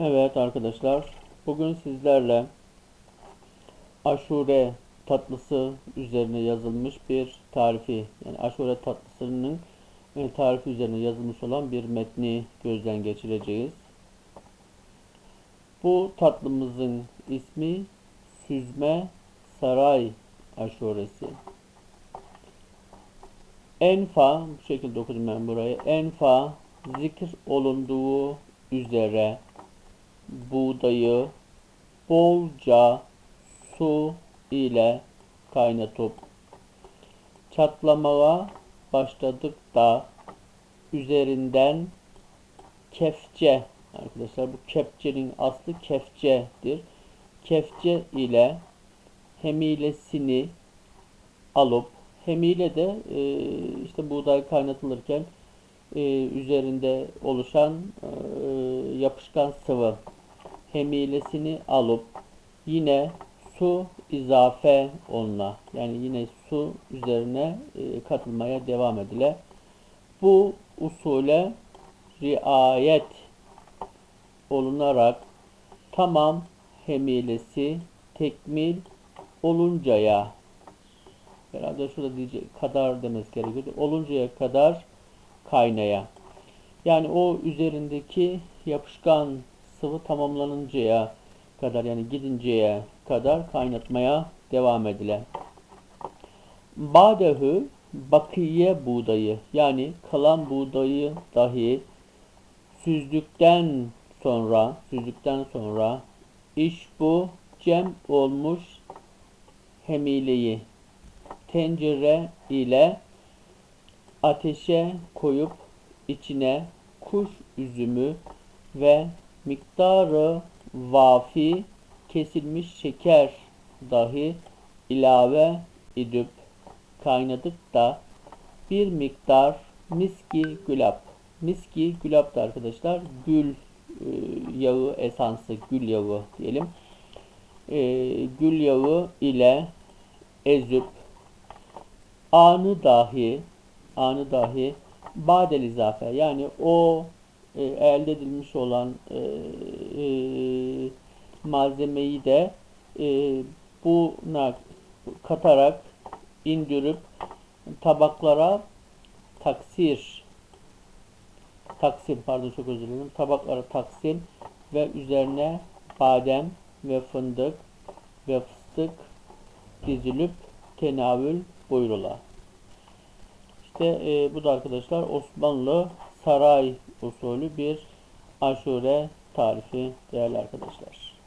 Evet arkadaşlar, bugün sizlerle aşure tatlısı üzerine yazılmış bir tarifi, yani aşure tatlısının e, tarifi üzerine yazılmış olan bir metni gözden geçireceğiz. Bu tatlımızın ismi Süzme Saray Aşuresi. Enfa, bu şekilde okudum ben burayı. Enfa zikir olunduğu üzere buğdayı bolca su ile kaynatıp çatlamaya başladık da üzerinden kefçe arkadaşlar bu kepçenin aslı kefçedir. Kefçe ile hemilesini alıp hemile de e, işte buğday kaynatılırken e, üzerinde oluşan e, yapışkan sıvı hemilesini alıp yine su izafe onunla yani yine su üzerine e, katılmaya devam edile. Bu usule riayet olunarak tamam hemilesi tekmil oluncaya herhalde şurada diyecek kadar demesi gerekiyor. Oluncaya kadar kaynaya. Yani o üzerindeki yapışkan sıvı tamamlanıncaya kadar yani gidinceye kadar kaynatmaya devam edile. Badehü bakiye buğdayı yani kalan buğdayı dahi süzdükten sonra süzdükten sonra iş bu cem olmuş hemileyi tencere ile ateşe koyup içine kuş üzümü ve miktarı vafi kesilmiş şeker dahi ilave edip kaynadık da bir miktar miski gülap. Miski gülap da arkadaşlar gül e, yağı esansı gül yağı diyelim. E, gül yağı ile ezüp anı dahi anı dahi badel izafe yani o e, elde edilmiş olan e, e, malzemeyi de e, buna katarak indirip tabaklara taksir taksim pardon çok özür dilerim tabaklara taksim ve üzerine badem ve fındık ve fıstık dizilip tenavül buyrula. İşte e, bu da arkadaşlar Osmanlı saray usulü bir aşure tarifi değerli arkadaşlar.